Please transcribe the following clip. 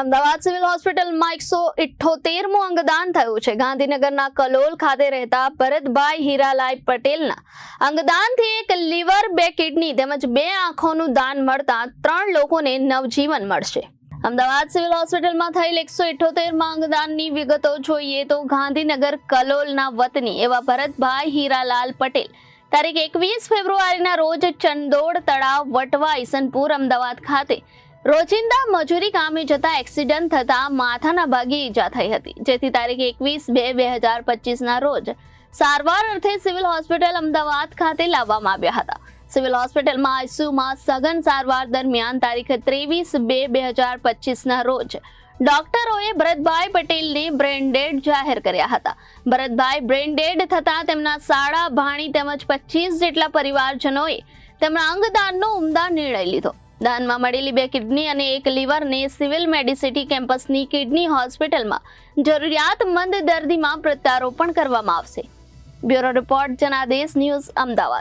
Ahmedabad civil હોસ્પિટલમાં એકસો ઇઠ્ઠોતેરમું અંગદાન થયું છે. ગાંધીનગરના કલોલ ખાતે રહેતા ભરતભાઈ હીરાલાલ પટેલના અંગદાનથી એક લીવર, બે કિડની તેમજ બે આંખોનું દાન મળતા ત્રણ લોકોને નવજીવન મળશે. અમદાવાદ સિવિલ હોસ્પિટલમાં થયેલ એકસો ઇઠ્ઠોતેરમાં અંગદાનની વિગતો જોઈએ તો ગાંધીનગર કલોલના વતની એવા ભરતભાઈ હીરાલાલ પટેલ તારીખ એકવીસ ફેબ્રુઆરીના રોજ ચંદોડ તળાવ વટવા ઈસનપુર, અમદાવાદ ખાતે રોજિંદા મજૂરી કામે જતા એક્સિડન્ટ થતા માથાના ભાગે ઈજા થઈ હતી. જેથી તારીખ એકવીસ બે બે હજાર પચીસના રોજ સારવાર અર્થે સિવિલ હોસ્પિટલ અમદાવાદ ખાતે લાવવામાં આવ્યા હતા. સિવિલ હોસ્પિટલમાં આઈસીયુમાં સઘન સારવાર દરમિયાન તારીખ ત્રેવીસ બે બે હજાર પચીસના રોજ ડોક્ટરોએ ભરતભાઈ પટેલને બ્રેન ડેડ જાહેર કર્યા હતા. ભરતભાઈ બ્રેન ડેડ થતાં તેમના સાડા ભાણી તેમજ પચીસ જેટલા પરિવારજનોએ તેમના અંગદાનનો ઉમદા નિર્ણય લીધો. દાનમાં મળેલી બે કિડની અને એક લીવરને સિવિલ મેડિસિટી કેમ્પસની કિડની હોસ્પિટલમાં જરૂરિયાતમંદ દર્દીમાં પ્રત્યારોપણ કરવામાં આવશે. Bureau report Janadesh news Ahmedabad.